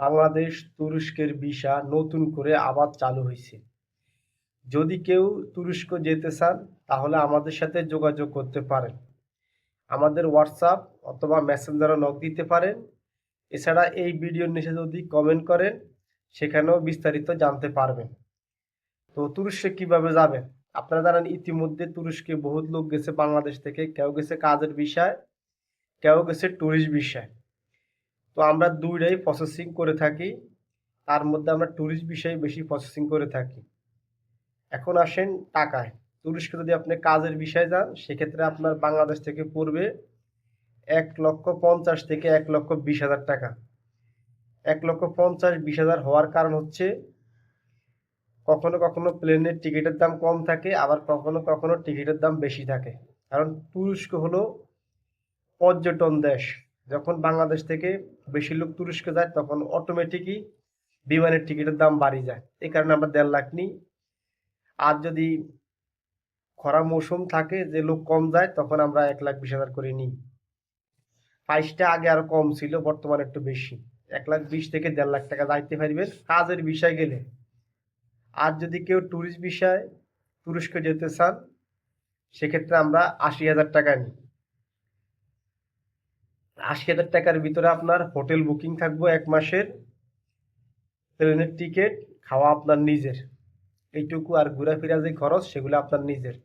বাংলাদেশ তুরস্কের ভিসা নতুন করে আবার চালু হয়েছে যদি কেউ তুরস্ক যেতে চান, তাহলে আমাদের সাথে যোগাযোগ করতে পারেন। আমাদের হোয়াটসঅ্যাপ অথবা মেসেঞ্জারও নক দিতে পারেন। এছাড়া এই ভিডিওর নিচে যদি কমেন্ট করেন, সেখানেও বিস্তারিত জানতে পারবেন। তো তুরস্কে কীভাবে যাবেন? আপনারা জানেন, ইতিমধ্যে তুরস্কে বহুত লোক গেছে বাংলাদেশ থেকে। কেউ গেছে কাজের বিষয়, কেউ গেছে ট্যুরিস্ট বিষয়। তো আমরা দুইটাই প্রসেসিং করে থাকি। তার মধ্যে আমরা ট্যুরিস্ট বিষয়ে বেশি প্রসেসিং করে থাকি। এখন আসেন টাকায়। তুরস্কে যদি আপনি কাজের বিষয়ে যান, সেক্ষেত্রে আপনার বাংলাদেশ থেকে পড়বে এক লক্ষ পঞ্চাশ থেকে এক লক্ষ বিশ হাজার টাকা। এক লক্ষ পঞ্চাশ, বিশ হাজার হওয়ার কারণ হচ্ছে, কখনো কখনো প্লেনের টিকিটের দাম কম থাকে, আবার কখনো কখনো টিকিটের দাম বেশি থাকে। কারণ তুরস্ক হলো পর্যটন দেশ। যখন বাংলাদেশ থেকে বেশি লোক তুরস্কে যায়, তখন অটোমেটিকই বিমানের টিকিটের দাম বাড়ি যায়। এই কারণে আমরা দেড় লাখ নিই। আর যদি খরা মৌসুম থাকে, যে লোক কম যায়, তখন আমরা এক লাখ বিশ হাজার করে নিই। প্রাইসটা আগে আরও কম ছিল, বর্তমানে একটু বেশি। এক লাখ বিশ থেকে দেড় লাখ টাকা যাইতে পারবেন কাজের বিষয় গেলে। আর যদি কেউ ট্যুরিস্ট বিষয়, তুরস্ক যেতে চান, সেক্ষেত্রে আমরা আশি হাজার টাকা নিই। আশি হাজার টাকার ভিতরে আপনার হোটেল বুকিং থাকব এক মাসের। ট্রেনের টিকিট, খাওয়া আপনার নিজের। এইটুকু আর ঘোরাফেরা যে খরচ, সেগুলো আপনার নিজের।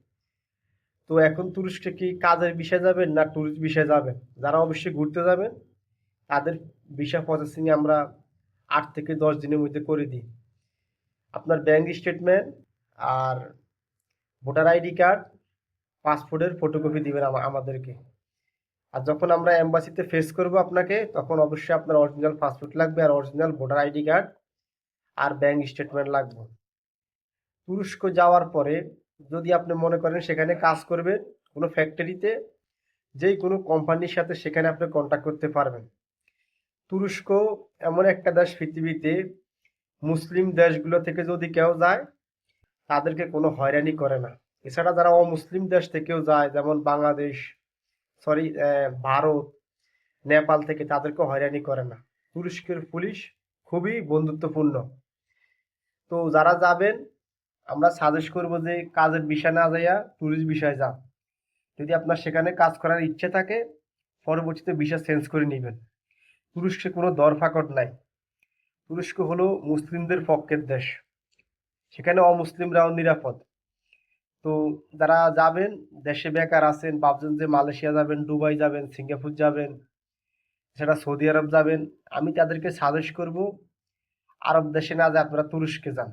তো এখন তুরস্কে কি কাজের বিষয়ে যাবেন না ট্যুরিস্ট বিষয়ে যাবেন? যারা অবশ্যই ঘুরতে যাবেন, তাদের ভিসা প্রসেসিং আমরা আট থেকে দশ দিনের মধ্যে করে দিই। আপনার ব্যাংক স্টেটমেন্ট আর ভোটার আইডি কার্ড পাসপোর্টের ফটোকপি দিবেন আমাদেরকে। আর যখন আমরা এম্বাসিতে ফেস করব আপনাকে, তখন অবশ্যই আপনার অরিজিনাল পাসপোর্ট লাগবে আর অরিজিনাল ভোটার আইডি কার্ড আর ব্যাংক স্টেটমেন্ট লাগবে। তুরস্ক যাওয়ার পরে যদি আপনি মনে করেন সেখানে কাজ করবেন, কোনো ফ্যাক্টরিতে যেই কোনো কোম্পানির সাথে সেখানে আপনি কন্ট্যাক্ট করতে পারবেন। তুরস্ক এমন একটা দেশ পৃথিবীতে, মুসলিম দেশগুলো থেকে যদি কেউ যায়, তাদেরকে কোনো হয়রানি করে না। এছাড়া যারা অমুসলিম দেশ থেকেও যায়, যেমন বাংলাদেশ সরি ভারত, নেপাল থেকে তাদেরকে হয়রানি করে না। তুরস্কের পুলিশ খুবই বন্ধুত্বপূর্ণ। তো যারা যাবেন, আমরা সাজেস্ট করব যে কাজের বিষয় না যাইয়া ট্যুরিস্ট বিষয়ে যান। যদি আপনার সেখানে কাজ করার ইচ্ছে থাকে, পরবর্তীতে বিষয় চেঞ্জ করে নেবেন। তুরস্কে কোনো দরফাকট নাই। তুরস্ক হলো মুসলিমদের পক্ষের দেশ। সেখানে অমুসলিমরাও নিরাপদ। তো যারা যাবেন, দেশে বেকার আছেন, ভাবছেন যে মালয়েশিয়া যাবেন, দুবাই যাবেন, সিঙ্গাপুর যাবেন সেটা সৌদি আরব যাবেন, আমি তাদেরকে সাজেস্ট করব, আরব দেশে না যায় আপনারা তুরস্কে যান।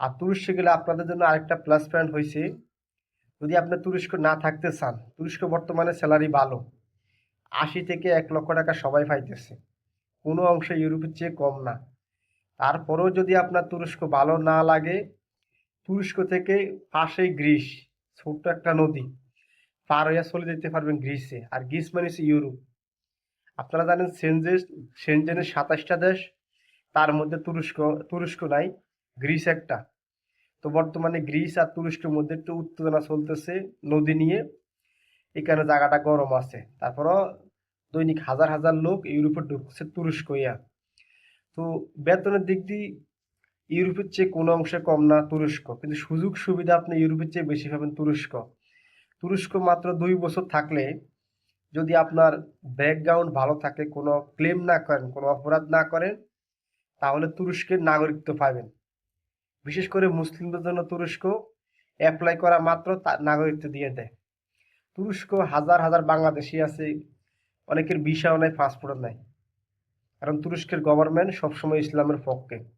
আর তুরস্কে গেলে আপনাদের জন্য আরেকটা প্লাস পয়েন্ট হয়েছে যদি আপনি তুরস্ক না থাকতে চান, তুরস্ক বর্তমানে স্যালারি ভালো, আশি থেকে এক লক্ষ টাকা সবাই পাইতেছে, কোনো অংশে ইউরোপের চেয়ে কম না। তারপরেও যদি আপনার তুরস্ক ভালো না লাগে তুরস্ক থেকে পাশেই গ্রিস, ছোট্ট একটা নদী। পার হইয়া চলে যেতে পারবেন গ্রিসে। আর গ্রিস মানে হচ্ছে ইউরোপ। আপনারা জানেন সেনজেস, সেনজেনের সাতাশটা দেশ, তার মধ্যে তুরস্ক তুরস্ক নাই, গ্রিস একটা। তো বর্তমানে গ্রিস আর তুরস্কের মধ্যে একটু উত্তেজনা চলতেছে নদী নিয়ে। এখানে জায়গাটা গরম আছে। তারপরও দৈনিক হাজার হাজার লোক ইউরোপে ঢুকছে তুরস্ক ইয়া তো বেতনের দিক দিয়ে ইউরোপের চেয়ে কোনো অংশে কম না তুরস্ক। কিন্তু সুযোগ সুবিধা আপনি ইউরোপের চেয়ে বেশি পাবেন তুরস্ক। তুরস্ক মাত্র দুই বছর থাকলে যদি আপনার ব্যাকগ্রাউন্ড ভালো থাকে, কোনো ক্লেম না করেন, কোনো অপরাধ না করেন, তাহলে তুরস্কের নাগরিকত্ব পাবেন। বিশেষ করে মুসলিমদের জন্য তুরস্ক অ্যাপ্লাই করা মাত্র নাগরিকত্ব দিয়ে দেয়। তুরস্ক হাজার হাজার বাংলাদেশি আছে, অনেকের ভিসাও নাই পাসপোর্টও নেয়। কারণ তুরস্কের গভর্নমেন্ট সবসময় ইসলামের পক্ষে।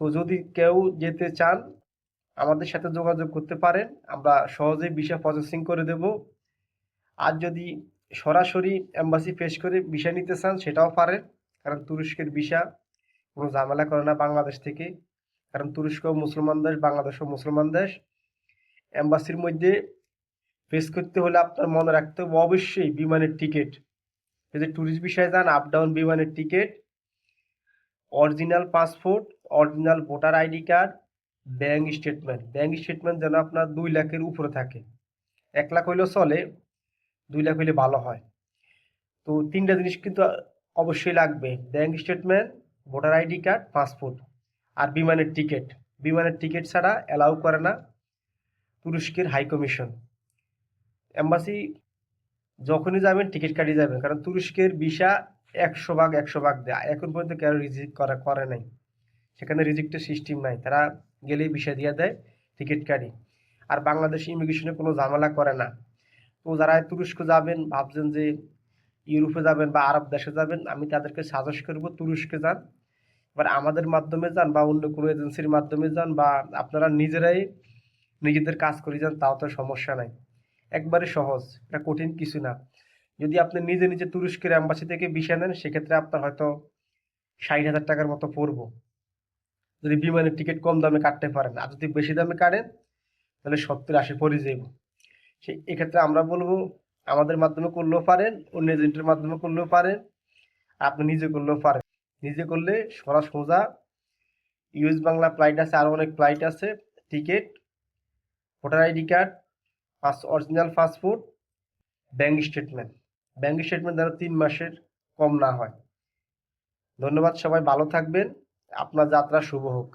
তো যদি কেউ যেতে চান, আমাদের সাথে যোগাযোগ করতে পারেন। আমরা সহজেই ভিসা প্রসেসিং করে দেব। আর যদি সরাসরি এম্বাসি ফেস করে ভিসা নিতে চান, সেটাও পারেন। কারণ তুরস্কের ভিসা কোনো ঝামেলা করে না বাংলাদেশ থেকে। কারণ তুরস্ক মুসলমান দেশ বাংলাদেশও মুসলমান দেশ। এম্বাসির মধ্যে ফেস করতে হলে আপনার মনে রাখতে হবে অবশ্যই বিমানের টিকিট যদি ট্যুরিস্ট বিষয়ে যান আপ ডাউন বিমানের ticket original passport, original voter ID card bank statement bank statement যেন আপনার দুই লাখের উপরে থাকে। এক লাখ হইলেও চলে, দুই লাখ হইলে ভালো হয়। তো তিনটা জিনিস কিন্তু অবশ্যই লাগবে। Bank statement voter ID card, passport আর বিমানের টিকিট। বিমানের টিকিট ছাড়া অ্যালাউ করে না তুরস্কের হাই কমিশন। এম্বাসি যখনই যাবেন, টিকিট কাটিয়ে যাবেন। কারণ তুরস্কের ভিসা একশো ভাগ একশো ভাগ দেয়। এখন পর্যন্ত কেউ রিজেক্ট করা, করে নাই। সেখানে রিজেক্টের সিস্টেম নাই। তারা গেলেই ভিসা দিয়ে দেয় টিকিট কাটি। আর বাংলাদেশ ইমিগ্রেশনে কোনো ঝামেলা করে না। তো যারা তুরস্ক যাবেন, ভাবছেন যে ইউরোপে যাবেন বা আরব দেশে যাবেন, আমি তাদেরকে সাজেস্ট করব তুরস্কে যান। এবার আমাদের মাধ্যমে যান বা অন্য কোনো এজেন্সির মাধ্যমে যান বা আপনারা নিজেরাই নিজেদের কাজ করে যান, তাও তো সমস্যা নাই। একবারে সহজ, এটা কঠিন কিছু না। যদি আপনি নিজে নিজে তুরস্কের অ্যাম্বাসি থেকে ভিসা নেন, সেক্ষেত্রে আপনার হয়তো ষাট হাজার টাকার মতো পড়ব। যদি বিমানের টিকিট কম দামে কাটতে পারেন, আর যদি বেশি দামে কাটেন, তাহলে সত্তর আশি পড়ে যাব সে এক্ষেত্রে আমরা বলব, আমাদের মাধ্যমে করলেও পারেন, অন্য এজেন্টের মাধ্যমে করলেও পারেন, আপনি নিজে করলেও পারেন। নিজে করলে সরা সোজা। ইউএস বাংলা ফ্লাইট আছে আরও অনেক ফ্লাইট আছে ticket voter ID card pass original passport bank statement bank statement যেন তিন মাসের কম না হয়। ধন্যবাদ সবাই, ভালো থাকবেন। আপনার যাত্রা শুভ হোক।